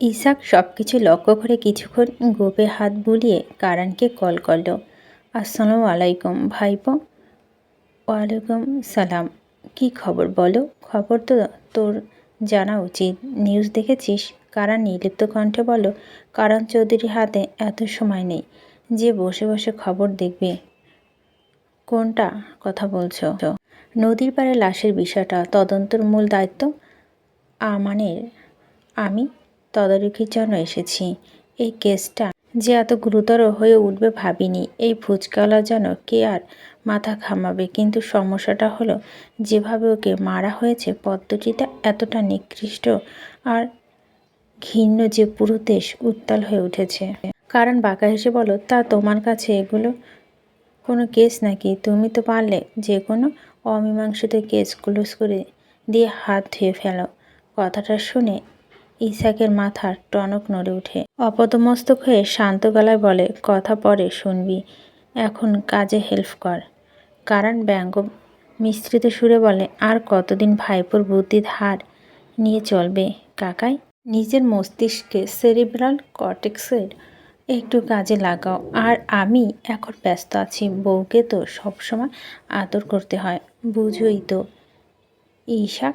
ইসাক সব কিছু লক্ষ্য করে কিছুক্ষণ গোপে হাত বুলিয়ে কারানকে কল করল। আসসালামু আলাইকুম, ভাইপো। ওয়ালাইকুম সালাম। কি খবর বলো? খবর তো তোর জানা উচিত। নিউজ দেখেছিস? কারণ নির্লিপ্ত কণ্ঠে বলো কারণ চৌধুরীর হাতে এত সময় নেই যে বসে বসে খবর দেখবে। কোনটা কথা বলছো? নদীর পাড়ে লাশের বিষয়টা, তদন্তর মূল দায়িত্ব আমানের। আমি তদারকির জন্য এসেছি। এই কেসটা যে এত গুরুতর হয়ে উঠবে ভাবিনি। এই ফুচকাওয়ালা যেন কে আর মাথা ঘামাবে। কিন্তু সমস্যাটা হলো, যেভাবে ওকে মারা হয়েছে, পদ্ধতিটা এতটা নিকৃষ্ট আর ঘৃণ্য যে পুরো দেশ উত্তাল হয়ে উঠেছে। কারণ বাঁকা হেসে বলো, তা তোমার কাছে এগুলো কোনো কেস নাকি? তুমি তো পারলে যে কোনো অমীমাংসিত কেস ক্লোজ করে দিয়ে হাত ধুয়ে ফেলো। কথাটা শুনে ইসাকের মাথার টনক নড়ে ওঠে। অপদমস্তক হয়ে শান্ত গলায় বলে, কথা পরে শুনবি। এখন কাজে হেল্প কর। কারণ ব্যঙ্গ মিশ্রিত সুরে বলে, আর কতদিন ভাইপোর বুদ্ধি ধার নিয়ে চলবে কাকাই? নিজের মস্তিষ্কে সেরিব্রাল কর্টেক্সের একটু কাজে লাগাও। আর আমি এখন ব্যস্ত আছি। বউকে তো সবসময় আদর করতে হয়, বুঝোই তো। ঈশাক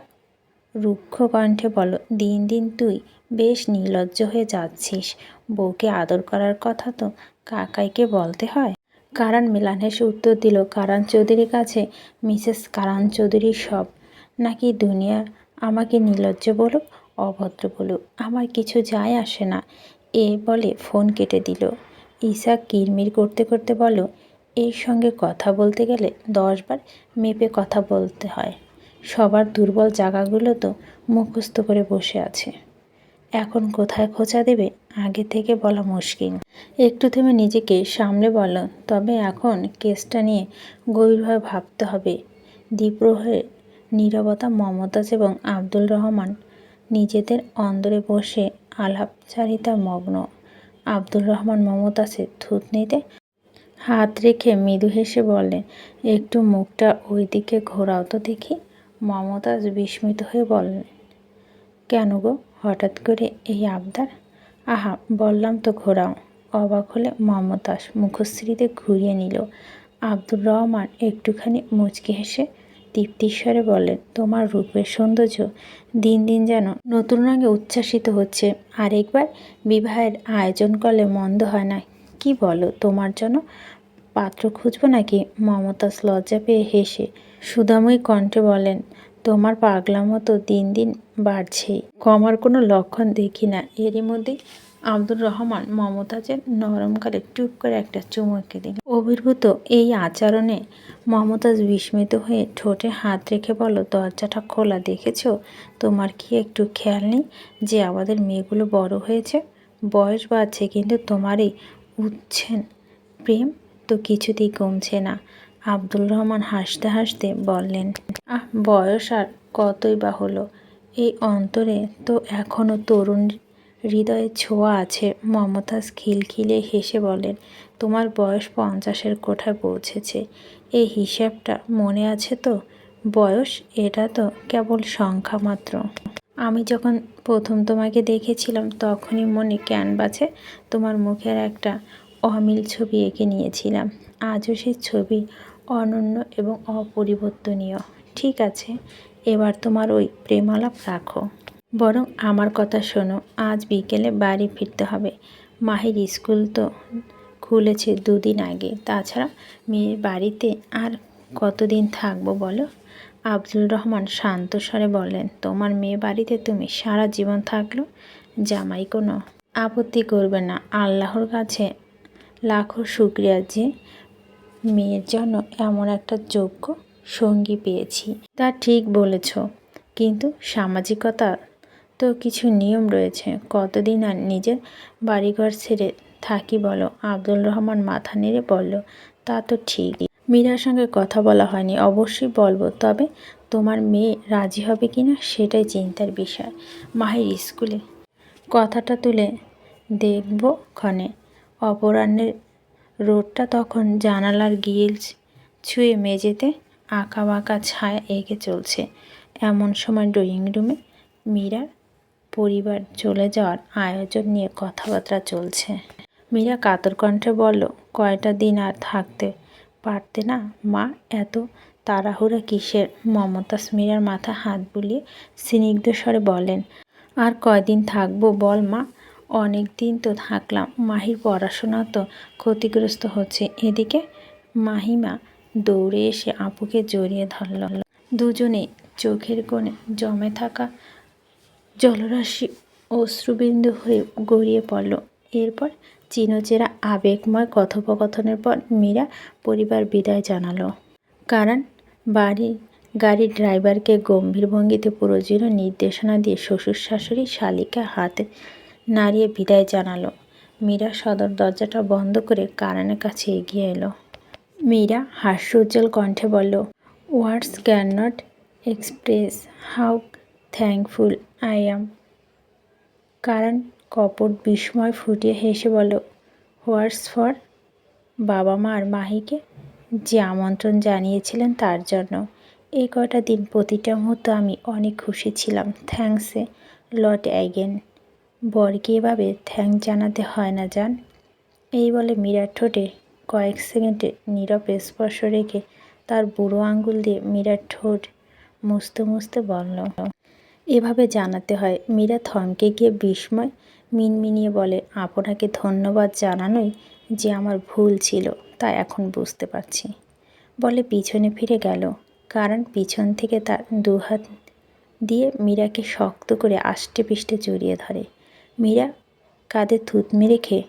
রুক্ষ কণ্ঠে বলো, দিন দিন তুই বেশ নির্লজ্জ হয়ে যাচ্ছিস। বউকে আদর করার কথা তো কাকাইকে বলতে হয়? কারণ মিলান হেসে উত্তর দিল, কারণ চৌধুরীর কাছে মিসেস কারণ চৌধুরী সব। নাকি দুনিয়া আমাকে নির্লজ্জ বলুক অভদ্র বলুক আমার কিছু যায় আসে না। এ বলে ফোন কেটে দিল। ঈশা কিরমির করতে করতে বলো, এর সঙ্গে কথা বলতে গেলে দশবার মেপে কথা বলতে হয়। সবার দুর্বল জায়গাগুলো তো মুখস্থ করে বসে আছে। এখন কোথায় খোঁচা দেবে? আগে থেকে বলা মুশকিল। একটু থেমে নিজেকে সামলে বলো, তবে এখন কেসটা নিয়ে গভীরভাবে ভাবতে হবে। দ্বীপ্রহের নীরবতা, মমতাজ এবং আব্দুল রহমান নিজেদের অন্দরে বসে আলাপচারিতা মগ্ন। আব্দুল রহমান মমতাজের থুতনিতে হাত রেখে মৃদু হেসে বলে একটু মুখটা ওই দিকে ঘোরাও তো দেখি। মমতাজ বিস্মিত হয়ে বললেন, কেন গো? হঠাৎ করে এই আবদার? আহা, বললাম তো ঘোরাও। অবাক হলে মমতাজ মুখশ্রীতে ঘুরিয়ে নিল। আব্দুর রহমান একটুখানি মুচকি হেসে তৃপ্তিস্বরে বলেন তোমার রূপের সৌন্দর্য দিন দিন যেন নতুন রঙে উচ্ছ্বাসিত হচ্ছে। আরেকবার বিবাহের আয়োজন করলে মন্দ হয় না। কি বলো, তোমার জন্য পাত্র খুঁজবো নাকি? মমতাজ লজ্জা পেয়ে হেসে সুদাময়ী কণ্ঠে বলেন তোমার পাগলামো তো দিন দিন বাড়ছেই। কমার কোনো লক্ষণ দেখি না। এরই মধ্যে আব্দুর রহমান মমতাজের নরমকালে টুপ করে একটা চুমুকে দিল অভিভূত এই আচরণে মমতাজ বিস্মিত হয়ে ঠোঁটে হাত রেখে বলো দরজাটা খোলা, দেখেছ? তোমার কি একটু খেয়াল নেই যে আমাদের মেয়েগুলো বড় হয়েছে? বয়স বাড়ছে, কিন্তু তোমারই উঠছেন প্রেম, তো কিছুতেই কমছে না। আব্দুল রহমান হাসতে হাসতে বললেন, আহ, বয়স আর কতই বা হলো? এই অন্তরে তো এখনও তরুণ হৃদয়ে ছোঁয়া আছে। মমতাজ খিলখিলে হেসে বলেন, তোমার বয়স পঞ্চাশের কোঠায় পৌঁছেছে। এই হিসাবটা মনে আছে তো? বয়স এটা তো কেবল সংখ্যা মাত্র। আমি যখন প্রথম তোমাকে দেখেছিলাম, তখনই মনে ক্যানভাসে তোমার মুখের একটা অমিল ছবি এঁকে নিয়েছিলাম। আজও সেই ছবি অনন্য এবং অপরিবর্তনীয়। ঠিক আছে, এবার তোমার ওই প্রেমালাপ রাখো। বরং আমার কথা শোনো, আজ বিকেলে বাড়ি ফিরতে হবে। মাহির স্কুল তো খুলেছে দুদিন আগে। তাছাড়া মেয়ের বাড়িতে আর কতদিন থাকব বলো? আব্দুল রহমান শান্ত স্বরে বললেন, তোমার মেয়ে বাড়িতে তুমি সারা জীবন থাকল? জামাই কোনো আপত্তি করবে না। আল্লাহর কাছে লাখো শুক্রিয়া যে মেয়ের জন্য এমন একটা যোগ্য সঙ্গী পেয়েছি। তা ঠিক বলেছ, কিন্তু সামাজিকতা তো কিছু নিয়ম রয়েছে। কতদিন আর নিজের বাড়িঘর ছেড়ে থাকি বলো? আব্দুল রহমান মাথা নেড়ে বলল, তা তো ঠিকই। মীরার সঙ্গে কথা বলা হয়নি, অবশ্যই বলব, তবে তোমার মেয়ে রাজি হবে কি না সেটাই চিন্তার বিষয়। মাহির স্কুলে কথাটা তুলে দেখব ক্ষণে। অপরাহ্নের রোডটা তখন জানালার গিল ছুঁয়ে মেঝেতে আঁকা বাঁকা ছায়া এঁকে চলছে। এমন সময় ড্রয়িং রুমে মীরার পরিবার চলে যাওয়ার আয়োজন নিয়ে কথাবার্তা চলছে। মীরা কাতর কণ্ঠে বলল, কয়টা দিন আর থাকতে পারতে না? মা, এত তাড়াহুড়া কিসের? মমতাজ মীরার মাথা হাত বুলিয়ে স্নিগ্ধ স্বরে বলেন, আর কয়দিন থাকব বল মা? অনেক দিন তো থাকলাম, মাহির পড়াশোনা তো ক্ষতিগ্রস্ত হচ্ছে। এদিকে মাহিমা দৌড়ে এসে আপুকে জড়িয়ে ধরল। দুজনে চোখের কোণে জমে থাকা জলরাশি অশ্রুবিন্দু হয়ে গড়িয়ে পড়ল। এরপর চিনচেরা আবেগময় কথোপকথনের পর মীরা পরিবার বিদায় জানালো। কারণ বাড়ি গাড়ির ড্রাইভারকে গম্ভীর ভঙ্গিতে প্রয়োজনীয় নির্দেশনা দিয়ে শ্বশুর শাশুড়ি শালিকা হাতে নাড়িয়ে বিদায় জানালো। মীরা সদর দরজাটা বন্ধ করে কারানের কাছে এগিয়ে এলো। মীরা হাস্যোজ্জ্বল কণ্ঠে বলল words can not express how thankful I am কারণ কপট বিস্ময় ফুটিয়ে হেসে বলল হোয়াটস ফর বাবা মা আর মাহিকে যে আমন্ত্রণ জানিয়েছিলেন তার জন্য। এই কটা দিন প্রতিটা মুহূর্ত আমি অনেক খুশি ছিলাম। থ্যাঙ্কসে লট অ্যাগেন বরকে এভাবে থ্যাঙ্ক জানাতে হয় না, জান। এই বলে মীরার ঠোঁটে কয়েক সেকেন্ডে নীরব স্পর্শ রেখে তার বুড়ো আঙ্গুল দিয়ে মীরার ঠোঁট মুছতে মুছতে বলল, এভাবে জানাতে হয়? মীরা থমকে গিয়ে বিস্ময় মিনমিনিয়ে বলে, আপনাকে ধন্যবাদ জানানোই যে আমার ভুল ছিল, তা এখন বুঝতে পারছি। বলে পিছনে ফিরে গেল, কারণ পিছন থেকে তার দুহাত দিয়ে মীরাকে শক্ত করে আষ্টে পিষ্টে জড়িয়ে ধরে। মীরা কাঁধে থুতমি রেখে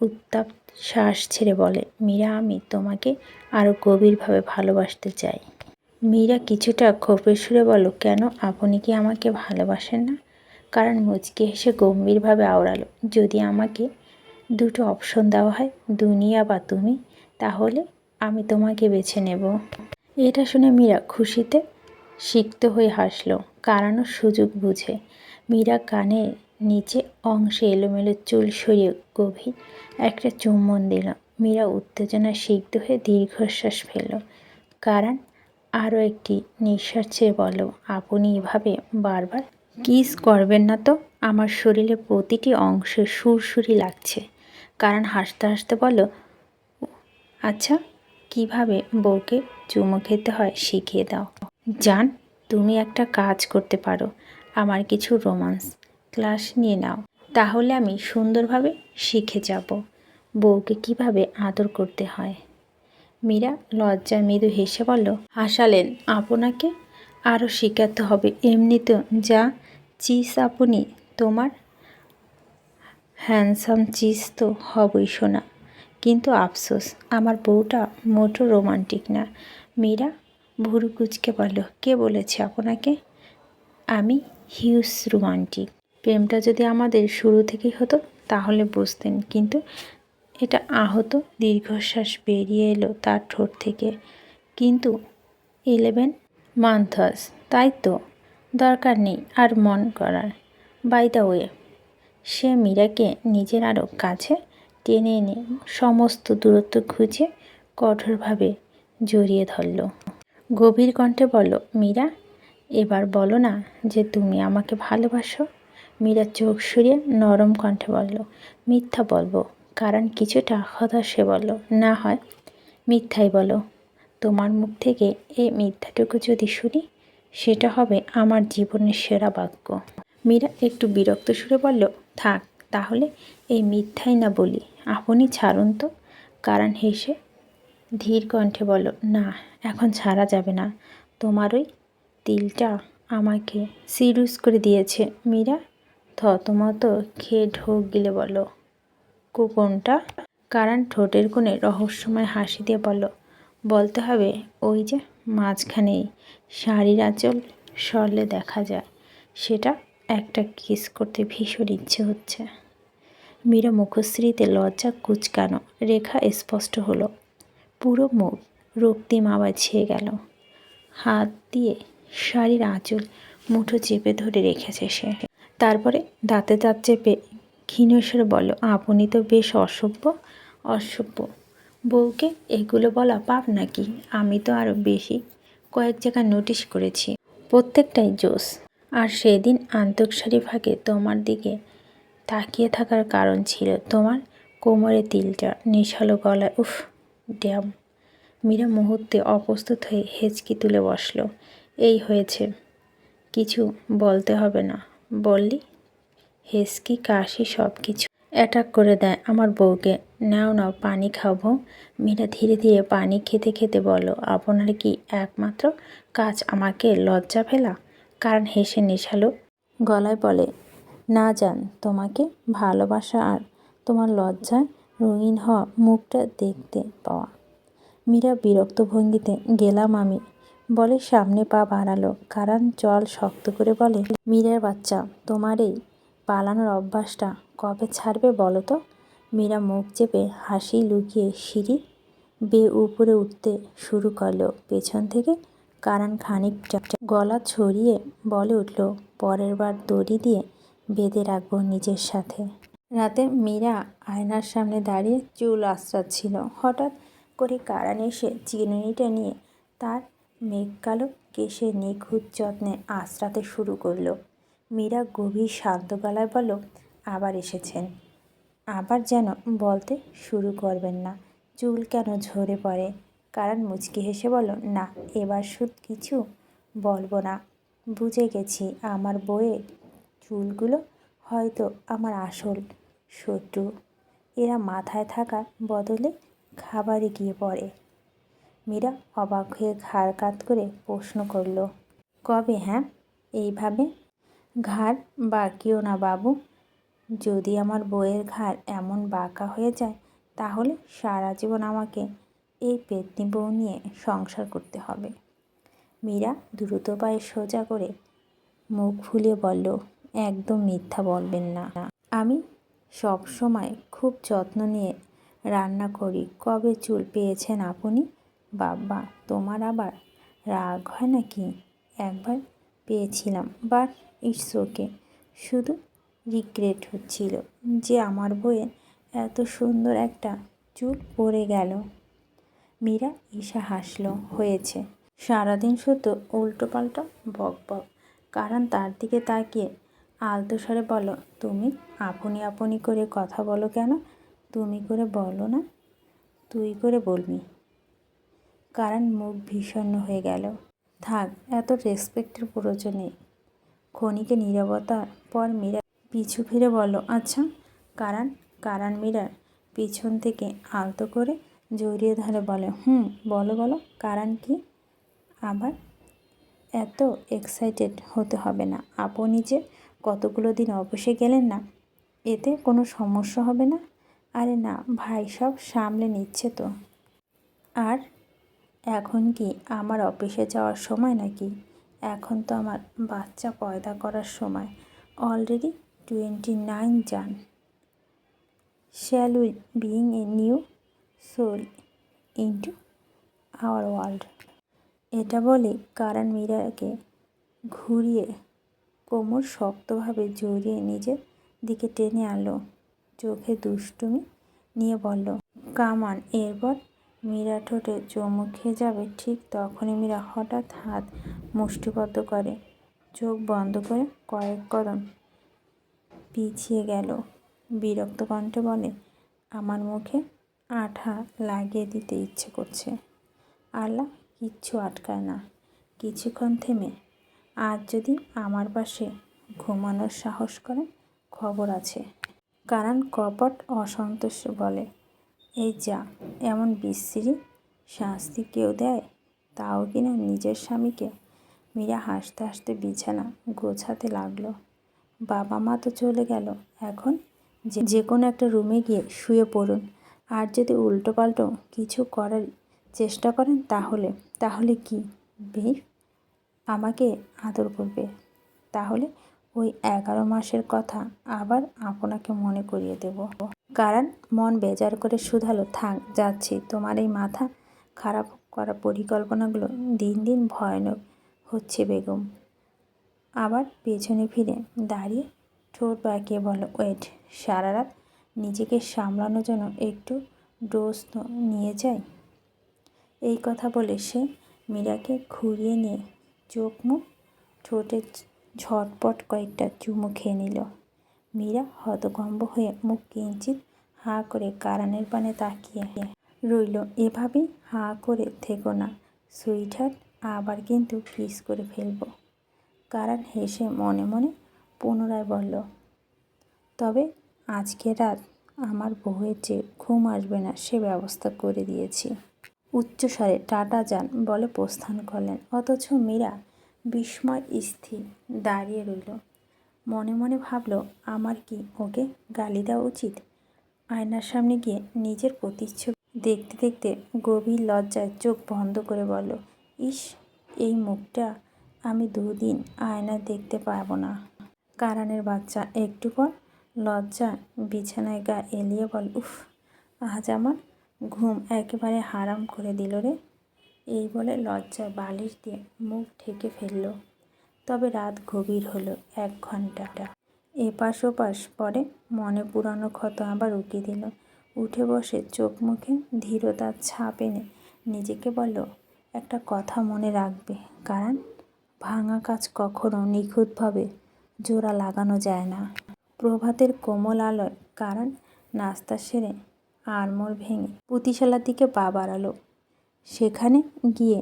উত্তাপ শ্বাস ছেড়ে বলে, মীরা, আমি তোমাকে আরও গভীরভাবে ভালোবাসতে চাই। মীরা কিছুটা ক্ষোভের সুরে বলো, কেন? আপনি কি আমাকে ভালোবাসেন না? কারণ মুচকি হেসে গম্ভীরভাবে আওড়ালো, যদি আমাকে দুটো অপশন দেওয়া হয়, দুনিয়া বা তুমি, তাহলে আমি তোমাকে বেছে নেব। এটা শুনে মীরা খুশিতে সিক্ত হয়ে হাসলো কারানো সুযোগ বুঝে। মীরা কানের নিচে অংশে এলোমেলো চুল সরিয়ে গভীর একটা চুম্বন দিল। মীরা উত্তেজনা সিক্ত হয়ে দীর্ঘশ্বাস ফেলল। কারণ আরও একটি ছেড়ে বলো আপনি এভাবে বারবার কিস করবেন না তো? আমার শরীরে প্রতিটি অংশে সুরসুরি লাগছে। কারণ হাসতে হাসতে বলো আচ্ছা কীভাবে বউকে চুমো খেতে হয় শিখিয়ে দাও? জান, তুমি একটা কাজ করতে পারো। আমার কিছু রোমান্স ক্লাস নিয়ে নাও। তাহলে আমি সুন্দরভাবে শিখে যাব। বউকে কীভাবে আদর করতে হয়? মীরা লজ্জায় মৃদু হেসে বলল হাসালেন আপনাকে আরও শেখাতে হবে। এমনি তো যা চিজ আপনি, তোমার হ্যান্ডসাম চিজ তো হবই শোনা কিন্তু আফসোস, আমার বউটা মোটো রোমান্টিক না। মীরা ভুরু কুচকে বলল, কে বলেছে আপনাকে? আমি হিউজ রোমান্টিক। প্রেমটা যদি আমাদের শুরু থেকেই হতো, তাহলে বুঝতেন। কিন্তু এটা আহত দীর্ঘশ্বাস বেরিয়ে এলো তার ঠোঁট থেকে। কিন্তু ইলেভেন মান্থাস তাই তো? দরকার নেই আর মন করার। বাই দ্য ওয়ে, সে মীরাকে নিজের আরও কাছে টেনে এনে সমস্ত দূরত্ব খুঁজে কঠোরভাবে জড়িয়ে ধরল। গভীর কণ্ঠে বলল, মীরা, এবার বলো না যে তুমি আমাকে ভালোবাসো? মীরা চোখ সরিয়ে নরম কণ্ঠে বলল, মিথ্যা বলব, কারণ কিছুটা হতাশে বলল, না হয়, মিথ্যাই বলো। তোমার মুখ থেকে এই মিথ্যাটুকু যদি শুনি, সেটা হবে আমার জীবনের সেরা বাক্য মীরা একটু বিরক্ত সুরে বলল, থাক, তাহলে এই মিথ্যাই না বলি, আপনি ছাড়ুন তো। কারণ হেসে ধীর কণ্ঠে বলো না, এখন ছাড়া যাবে না। তোমার ওই তিলটা আমাকে সিরিয়াস করে দিয়েছে। মীরা থতমত খেয়ে ঢোক গিলে বলো। কুপনটা কারণ ঠোঁটের কোণে রহস্যময় হাসি দিয়ে বলল, বলতে হবে ওই যে মাঝখানেই শাড়ির আঁচল সরলে দেখা যায়, সেটা একটা কিস করতে ভীষণ ইচ্ছে হচ্ছে। মীরা মুখশ্রীতে লজ্জা কুচকানো রেখা স্পষ্ট হলো, পুরো মুখ রক্তিম আবার ছেয়ে গেল। হাত দিয়ে শাড়ির আঁচল মুঠো চেপে ধরে রেখেছে সে। তারপরে দাঁতে দাঁত চেপে ক্ষীণস্বরে বলো আপনি তো বেশ অসভ্য অসভ্য। বউকে এগুলো বলা পাপ নাকি? আমি তো আরও বেশি কয়েক জায়গায় নোটিশ করেছি। প্রত্যেকটাই জোস। আর সেদিন আন্তকসারি ফাঁকে তোমার দিকে তাকিয়ে থাকার কারণ ছিল তোমার কোমরে তিলটা, নিশালো গলায়, উফ, ড্যাম। মীরা মুহূর্তে অপ্রস্তুত হয়ে হেঁচকি তুলে বসল, এই হয়েছে, কিছু বলতে হবে না। বললি? হেসকি, কাশি সব কিছু অ্যাটাক করে দেয় আমার বউকে। নাও নাও, পানি খাব মীরা ধীরে ধীরে পানি খেতে খেতে বলো আপনার কি একমাত্র কাজ আমাকে লজ্জা ফেলা? কারণ হেসে নেশালো। গলায় বলে, না যান তোমাকে ভালোবাসা আর তোমার লজ্জায় রঙিন হওয়া মুখটা দেখতে পাওয়া। মীরা বিরক্ত ভঙ্গিতে, গেলাম আমি। বলে সামনে পা বাড়ালো। কারণ জল শক্ত করে বলে, মীরার বাচ্চা, তোমার এই পালানোর অভ্যাসটা কবে ছাড়বে বলো তো? মীরা মুখ চেপে হাসি লুকিয়ে সিঁড়ি বেয়ে উপরে উঠতে শুরু করল। পেছন থেকে কারণ খানিকটা গলা ছড়িয়ে বলে উঠল, পরের বার দড়ি দিয়ে বেঁধে রাখব নিজের সাথে। রাতে মীরা আয়নার সামনে দাঁড়িয়ে চুল আশ্রাচ্ছিল হঠাৎ করে কারান এসে চিরুনিটা নিয়ে তার মেঘ কালো কেশে নিখুঁত যত্নে আশ্রাতে শুরু করল। মীরা গভীর শান্ত গলায় বলল, আবার এসেছেন। আবার যেন বলতে শুরু করবেন না। চুল কেন ঝরে পড়ে? কারণ মুচকি হেসে বলল, না, এবার সুদ কিছু বলব না। বুঝে গেছি আমার বইয়ের চুলগুলো হয়তো আমার আসল শত্রু। এরা মাথায় থাকার বদলে খাবারে গিয়ে পড়ে। মীরা অবাক হয়ে ঘাড় কাত করে প্রশ্ন করল, কবে হ্যাঁ? এইভাবে? ঘাড় বাঁকিও না বাবু। যদি আমার বইয়ের ঘাড় এমন বাঁকা হয়ে যায়, তাহলে সারা জীবন আমাকে এই পেতনি বউ নিয়ে সংসার করতে হবে। মীরা দ্রুত পায়ে সোজা করে মুখ ফুলিয়ে বলল, একদম মিথ্যা বলবেন না। আমি সব সময় খুব যত্ন নিয়ে রান্না করি। কবে চুল পেয়েছেন আপনি? বাবা, তোমার আবার রাগ হয় নাকি? একবার পেয়েছিলাম বাট ইটস ওকে শুধু রিগ্রেট হচ্ছিল যে আমার বইয়ে এত সুন্দর একটা চুল পড়ে গেল। মীরা ঈশা হাসলো, হয়েছে। সারাদিন শুধু উল্টো পাল্টা বক বক। কারণ তার দিকে তাকিয়ে আলতো স্বরে বলো, তুমি আপনি আপনি করে কথা বলো কেন? তুমি করে বলো না। তুই করে বলবি। কারণ মুখ ভীষণ হয়ে গেল। থাক, এত রেসপেক্টের প্রয়োজন নেই। ক্ষণিকে নীরবতার পর মীরা পিছু ফিরে বলল আচ্ছা কারণ কারণ মীরার পিছন থেকে আলতো করে জড়িয়ে ধরে বলে, হুম, বলো বলো, কারণ কি? আবার এত এক্সাইটেড হতে হবে না। আপনি যে কতগুলো দিন অফিসে গেলেন না, এতে কোনো সমস্যা হবে না? আরে না, ভাই, সব সামলে নিচ্ছে তো। আর এখন কি আমার অফিসে যাওয়ার সময় নাকি? এখন তো আমার বাচ্চা পয়দা করার সময়। Already twenty nine then shall will being a new soul into our world. এটা বলে কারণ মীরাকে ঘুরিয়ে কোমর শক্তভাবে জড়িয়ে নিজের দিকে টেনে আনলো। চোখে দুষ্টুমি নিয়ে বলল কামান এরপর মীরা ঠোঁটে চুমু খেয়ে যাবে, ঠিক তখনই মীরা হঠাৎ হাত মুষ্টিবদ্ধ করে, চোখ বন্ধ করে কয়েক কদম পিছিয়ে গেল। বিরক্ত কণ্ঠে বলে, আমার মুখে আঠা লাগিয়ে দিতে ইচ্ছে করছে। আল্লাহ কিচ্ছু আটকায় না। কিছুক্ষণ থেমে, আজ যদি আমার পাশে ঘুমানোর সাহস করেন খবর আছে। কারণ কপট অসন্তোষ বলে এই যা, এমন বিশ্রী শাস্তি কেউ দেয়? তাও কিনা নিজের স্বামীকে? মীরা হাসতে হাসতে বিছানা গোছাতে লাগল। বাবা মা তো চলে গেল। এখন যে কোনো একটা রুমে গিয়ে শুয়ে পড়ুন। আর যদি উল্টো পাল্টো কিছু করার চেষ্টা করেন তাহলে তাহলে কি? বেশ আমাকে আদর করবে। তাহলে ওই এগারো মাসের কথা আবার আপনাকে মনে করিয়ে দেব। কারণ মন বেজার করে শুধালো, থাক, যাচ্ছি। তোমার এই মাথা খারাপ করা পরিকল্পনাগুলো দিন দিন ভয়ানক হচ্ছে বেগম। আবার পেছনে ফিরে দাঁড়িয়ে ঠোঁট বাঁকিয়ে বলো ওয়েট, সারা রাত নিজেকে সামলানোর জন্য একটু ডোজ নিয়ে যায় এই কথা বলে সে মীরাকে ঘুরিয়ে নিয়ে চোখ মুখ ঠোঁটে ঝটপট কয়েকটা চুমু খেয়ে নিল। মীরা হতভম্ব হয়ে মুখ কিঞ্চিত হাঁ করে কারানের পানে তাকিয়ে রইল। এভাবেই হাঁ করে থেকো না, সুইটহার্ট, আবার কিন্তু কিস করে ফেলব। কারান হেসে মনে মনে পুনরায় বলল, তবে আজকে রাত আমার বউয়ের যে ঘুম আসবে না, সে ব্যবস্থা করে দিয়েছি। উচ্চস্বরে টাটা যান বলে প্রস্থান করলেন। অথচ মীরা বিস্ময় স্থির দাঁড়িয়ে রইল। মনে মনে ভাবল, আমার কি ওকে গালি দেওয়া উচিত? আয়নার সামনে গিয়ে নিজের প্রতিচ্ছবি দেখতে দেখতে গভীর লজ্জায় চোখ বন্ধ করে বলল, ইস, এই মুখটা আমি দুদিন আয়না দেখতে পাবো না। কারানের বাচ্চা একটু পর লজ্জা বিছানায় গা এলিয়ে বল, উফ, আজ আমার ঘুম একেবারে হারাম করে দিল রে। এই বলে লজ্জায় বালিশ দিয়ে মুখ ঢেকে ফেলল। তবে রাত গভীর হলো, এক ঘন্টাটা এপাশ ওপাশ পরে মনে পুরানো ক্ষত আবার উকি দিল। উঠে বসে চোখ মুখে ধীরতার ছাপ এনে নিজেকে বলল, একটা কথা মনে রাখবে, কারণ ভাঙা কাজ কখনো নিখুঁতভাবে জোড়া লাগানো যায় না। প্রভাতের কোমল আলোয় কারণ নাস্তা সেরে আড়মোড় ভেঙে পুঁতিশালার দিকে পা বাড়ালো। সেখানে গিয়ে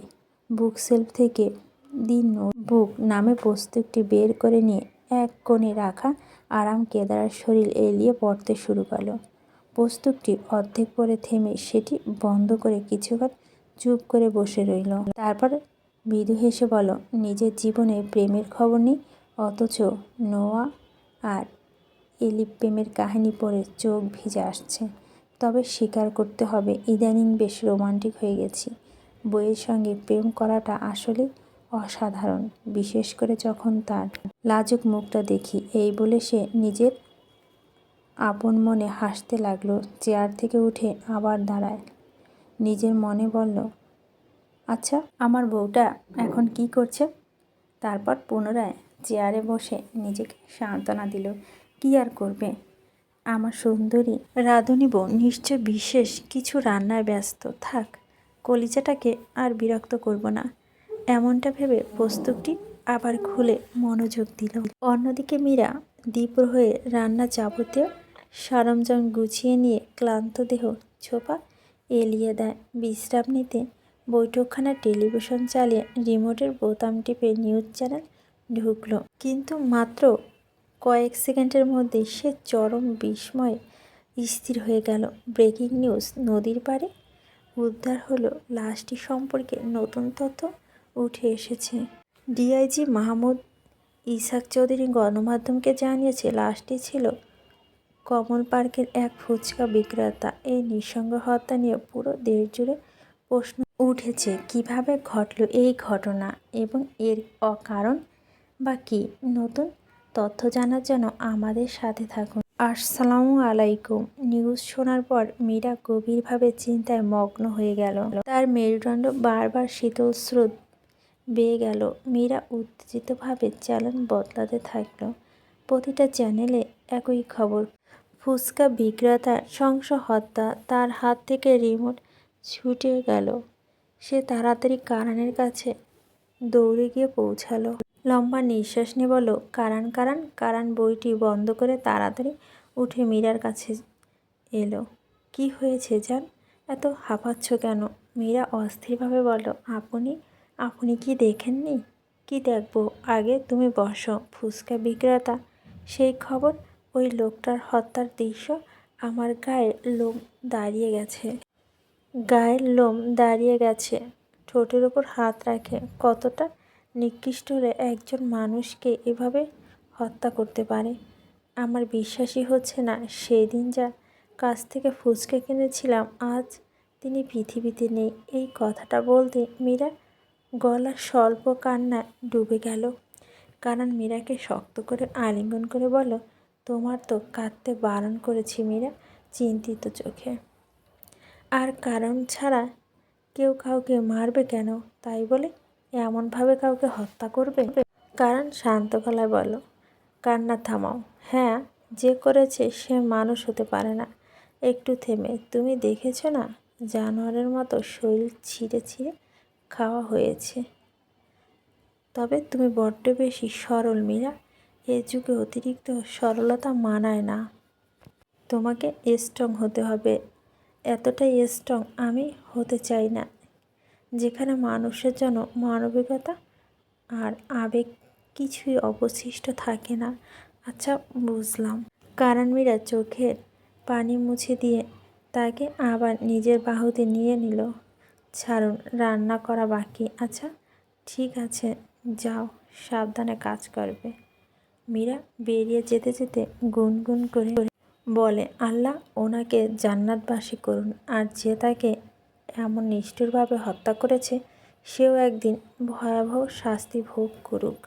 বুক সেলফ থেকে দি বুক নামে পুস্তকটি বের করে নিয়ে এক কোণে রাখা আরাম কেদারার শরীর এলিয়ে পড়তে শুরু করল। পুস্তকটি অর্ধেক পরে থেমে সেটি বন্ধ করে কিছুক্ষণ চুপ করে বসে রইল। তারপর মৃদু হেসে বলো নিজের জীবনে প্রেমের খবর নেই, অথচ নোয়া আর এলি প্রেমের কাহিনী পড়ে চোখ ভিজে আসছে। তবে স্বীকার করতে হবে, ইদানিং বেশ রোমান্টিক হয়ে গেছি। বইয়ের সঙ্গে প্রেম করাটা আসলে অসাধারণ, বিশেষ করে যখন তার লাজুক মুখটা দেখি। এই বলে সে নিজের আপন মনে হাসতে লাগল, চেয়ার থেকে উঠে আবার দাঁড়ায়। নিজের মনে বলল আচ্ছা আমার বউটা এখন কি করছে? তারপর পুনরায় চেয়ারে বসে নিজেকে সান্ত্বনা দিল, কি আর করবে? আমার সুন্দরী। রাঁধুনি বউ, নিশ্চয় বিশেষ কিছু রান্নায় ব্যস্ত। থাক, কলিজাটাকে আর বিরক্ত করব না। এমনটা ভেবে পুস্তকটি আবার খুলে মনোযোগ দিল। অন্যদিকে মীরা দীপ্র হয়ে রান্না যাবতীয় সরঞ্জাম গুছিয়ে নিয়ে ক্লান্ত দেহ ছোপা এলিয়ে দেয়। বিশ্রাম নিতে বৈঠকখানা টেলিভিশন চালিয়ে রিমোটের বোতাম টিপে নিউজ চ্যানেল ঢুকলো। কিন্তু মাত্র কয়েক সেকেন্ডের মধ্যে সে চরম বিস্ময়ে স্থির হয়ে গেল। ব্রেকিং নিউজ, নদীর পাড়ে উদ্ধার হলো লাশটি সম্পর্কে নতুন তথ্য উঠে এসেছে। ডিআইজি মাহমুদ ইসাক চৌধুরী গণমাধ্যমকে জানিয়েছে, লাশটি ছিল কমল পার্কের এক ফুচকা বিক্রেতা। এই নিঃসঙ্গ হত্যা নিয়ে পুরো দেশ জুড়ে প্রশ্ন উঠেছে, কীভাবে ঘটল এই ঘটনা এবং এর অকারণ বা কী? নতুন তথ্য জানার জন্য আমাদের সাথে থাকুন। আসসালামু আলাইকুম। নিউজ শোনার পর মীরা গভীরভাবে চিন্তায় মগ্ন হয়ে গেল। তার মেরুদণ্ড বারবার শীতল স্রোত বেয়ে গেল। মীরা উত্তেজিতভাবে চ্যানেল বদলাতে থাকল। প্রতিটা চ্যানেলে একই খবর। ফুচকা বিক্রেতার শংস হত্যা তার হাত থেকে রিমোট ছুটে গেল। সে তাড়াতাড়ি কারানের কাছে দৌড়ে গিয়ে পৌঁছালো। লম্বা নিঃশ্বাস নিয়ে বলল, কারান কারান কারান বইটি বন্ধ করে তাড়াতাড়ি উঠে মীরার কাছে এলো। কি হয়েছে যান এত হাঁপাচ্ছ কেন? মীরা অস্থিরভাবে বলল, আপনি আপনি কি দেখেননি? কি দেখব? আগে তুমি বসো ফুচকা বিক্রেতা। সেই খবর, ওই লোকটার হত্যার দৃশ্য আমার গায়ে লোম দাঁড়িয়ে গেছে। গায়ের লোম দাঁড়িয়ে গেছে। ঠোঁটের ওপর হাত রাখে। কতটা নিকৃষ্ট হলে একজন মানুষকে এভাবে হত্যা করতে পারে? আমার বিশ্বাসই হচ্ছে না। সেই দিন যা কাছ থেকে ফুচকে কিনেছিলাম, আজ তিনি পৃথিবীতে নেই। এই কথাটা বলতে মীরা গলা স্বল্প কান্নায় ডুবে গেল। কারণ মীরাকে শক্ত করে আলিঙ্গন করে বলো তোমার তো কাঁদতে বারণ করেছি মীরা, চিন্তিত চোখে। আর কারণ ছাড়া কেউ কাউকে মারবে কেন? তাই বলে এমনভাবে কাউকে হত্যা করবে? কারণ শান্ত গলায় বলো, কান্না থামাও। হ্যাঁ যে করেছে সে মানুষ হতে পারে না। একটু থেমে, তুমি দেখেছ না? জানোয়ারের মতো শরীর ছিঁড়ে ছিঁড়ে খাওয়া হয়েছে। তবে তুমি বড্ড বেশি সরল মীরা। এ যুগে অতিরিক্ত সরলতা মানায় না। তোমাকে স্ট্রং হতে হবে। এতটাই স্ট্রং আমি হতে চাই না। যেখানে মানুষের জন্য মানবিকতা আর আবেগ কিছুই অবশিষ্ট থাকে না। আচ্ছা বুঝলাম। কারণ মীরা চোখের পানি মুছে দিয়ে তাকে আবার নিজের বাহুতে নিয়ে নিল। ছাড়ুন, রান্না করা বাকি। আচ্ছা ঠিক আছে, যাও, সাবধানে কাজ করবে। মীরা বেরিয়ে যেতে যেতে গুনগুন করে বলে, আল্লাহ, ওনাকে জান্নাতবাসী করুন। আর যে তাকে এমন নিষ্ঠুরভাবে হত্যা করেছে সেও একদিন ভয়াবহ শাস্তি ভোগ করুক।